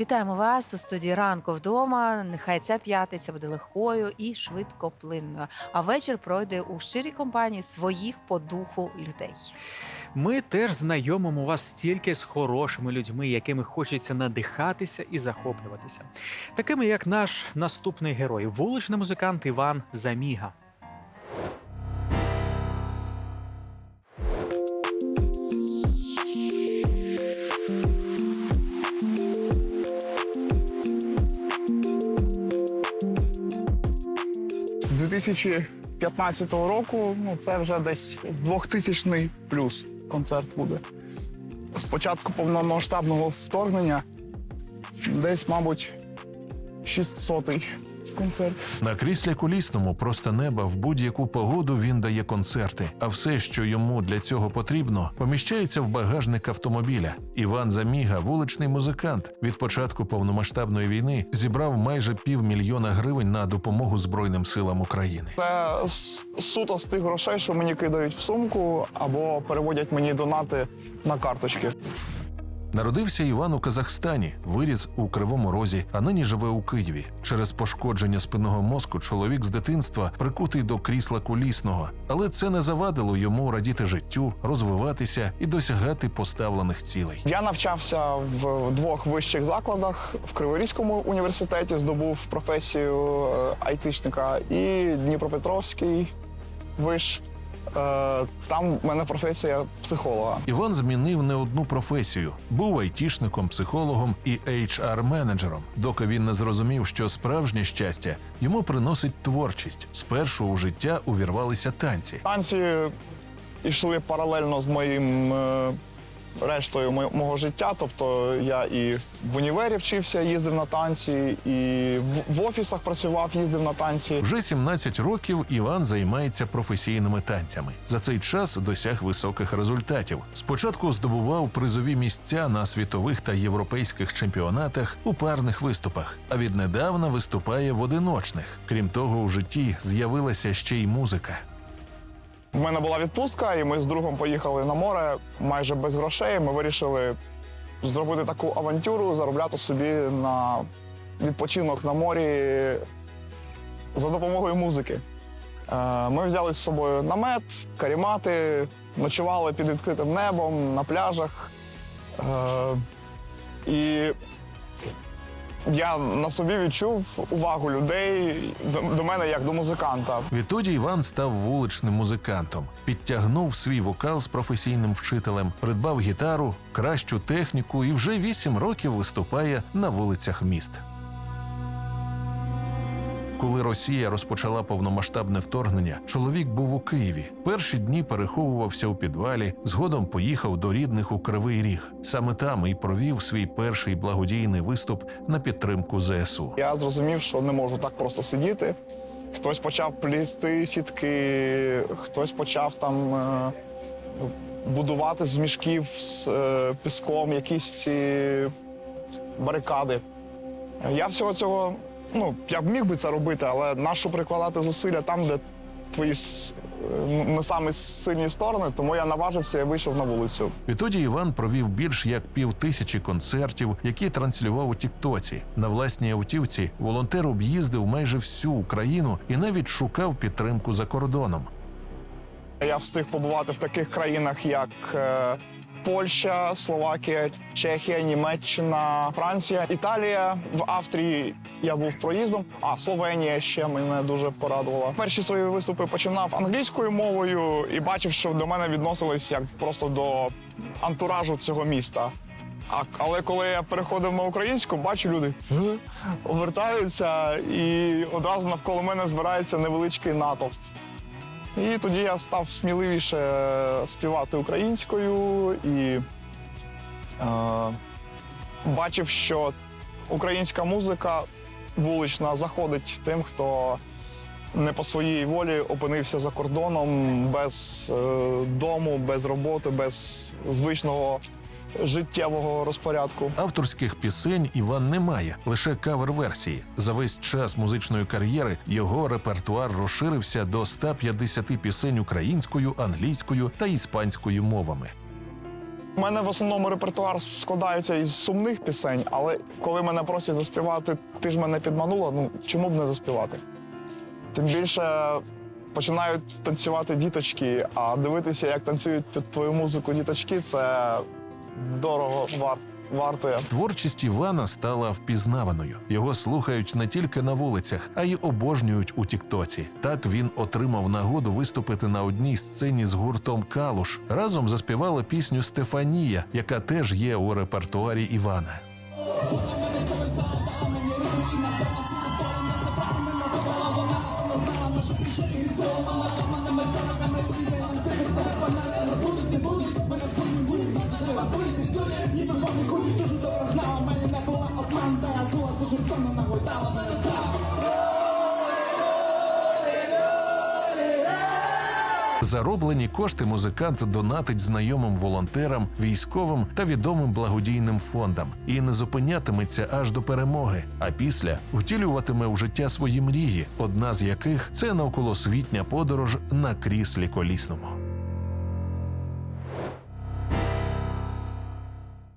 Вітаємо вас у студії ранку вдома. Нехай ця п'ятниця буде легкою і швидкоплинною. А вечір пройде у щирій компанії своїх по духу людей. Ми теж знайомимо вас тільки з хорошими людьми, якими хочеться надихатися і захоплюватися. Такими, як наш наступний герой, вуличний музикант Іван Заміга. З 2015 року ну, це вже десь 2000 плюс концерт буде. З початку повномасштабного вторгнення десь, мабуть, 600-й концерт. На кріслі колісному просто неба в будь-яку погоду він дає концерти, а все, що йому для цього потрібно, поміщається в багажник автомобіля. Іван Заміга, вуличний музикант, від початку повномасштабної війни зібрав майже півмільйона гривень на допомогу Збройним силам України. Це суто з тих грошей, що мені кидають в сумку або переводять мені донати на карточки. Народився Іван у Казахстані, виріс у Кривому Розі, а нині живе у Києві. Через пошкодження спинного мозку чоловік з дитинства прикутий до крісла колісного, але це не завадило йому радіти життю, розвиватися і досягати поставлених цілей. Я навчався в двох вищих закладах в Криворізькому університеті, здобув професію е, айтишника і Дніпропетровський виш. Е, Там в мене професія психолога. Іван змінив не одну професію, був айтішником, психологом і HR-менеджером, доки він не зрозумів, що справжнє щастя йому приносить творчість. Спершу у життя увірвалися танці. Танці йшли паралельно з моїм е, рештою мо- мого життя. Тобто я і в універі вчився, їздив на танці, і в офісах працював, їздив на танці. Вже 17 років Іван займається професійними танцями. За цей час досяг високих результатів. Спочатку здобував призові місця на світових та європейських чемпіонатах у парних виступах, а віднедавна виступає в одиночних. Крім того, у житті з'явилася ще й музика. У мене була відпустка, і ми з другом поїхали на море майже без грошей. Ми вирішили зробити таку авантюру, заробляти собі на відпочинок на морі за допомогою музики. Е, Ми взяли з собою намет, карімати, ночували під відкритим небом на пляжах. Е, І я на собі відчув увагу людей до, мене як до музиканта. Відтоді Іван став вуличним музикантом, підтягнув свій вокал з професійним вчителем, придбав гітару, кращу техніку і вже вісім років виступає на вулицях міст. Коли Росія розпочала повномасштабне вторгнення, чоловік був у Києві. Перші дні переховувався у підвалі, згодом поїхав до рідних у Кривий Ріг. Саме там і провів свій перший благодійний виступ на підтримку ЗСУ. Я зрозумів, що не можу так просто сидіти. Хтось почав плісти сітки, хтось почав там е, будувати з мішків з е, піском якісь ці барикади. Я всього цього, ну, я б міг би це робити, але нащо прикладати зусилля там, де твої е, не самі сильні сторони, тому я наважився і вийшов на вулицю. Відтоді Іван провів більш як пів тисячі концертів, які транслював у Тіктоці. На власній автівці волонтер об'їздив майже всю Україну і навіть шукав підтримку за кордоном. Я встиг побувати в таких країнах, як е, Польща, Словакія, Чехія, Німеччина, Франція, Італія. В Австрії я був проїздом. А Словенія ще мене дуже порадувала. Перші свої виступи починав англійською мовою і бачив, що до мене відносились як просто до антуражу цього міста. А, але коли я переходив на українську, бачу люди обертаються, і одразу навколо мене збирається невеличкий натовп. І тоді я став сміливіше е, співати українською і е, бачив, що українська музика вулична заходить тим, хто не по своїй волі опинився за кордоном без е, дому, без роботи, без звичного життєвого розпорядку. Авторських пісень Іван не має, лише кавер-версії. За весь час музичної кар'єри його репертуар розширився до 150 пісень українською, англійською та іспанською мовами. У мене в основному репертуар складається із сумних пісень, але коли мене просять заспівати, ти ж мене підманула, ну чому б не заспівати? Тим більше починають танцювати діточки, а дивитися, як танцюють під твою музику діточки, це дорого вар- вартує. Творчість Івана стала впізнаваною. Його слухають не тільки на вулицях, а й обожнюють у Тіктоці. Так він отримав нагоду виступити на одній сцені з гуртом Калуш. Разом заспівала пісню Стефанія, яка теж є у репертуарі Івана. Зароблені кошти музикант донатить знайомим волонтерам, військовим та відомим благодійним фондам і не зупинятиметься аж до перемоги. А після втілюватиме у життя свої мрії, одна з яких це навколосвітня подорож на кріслі колісному.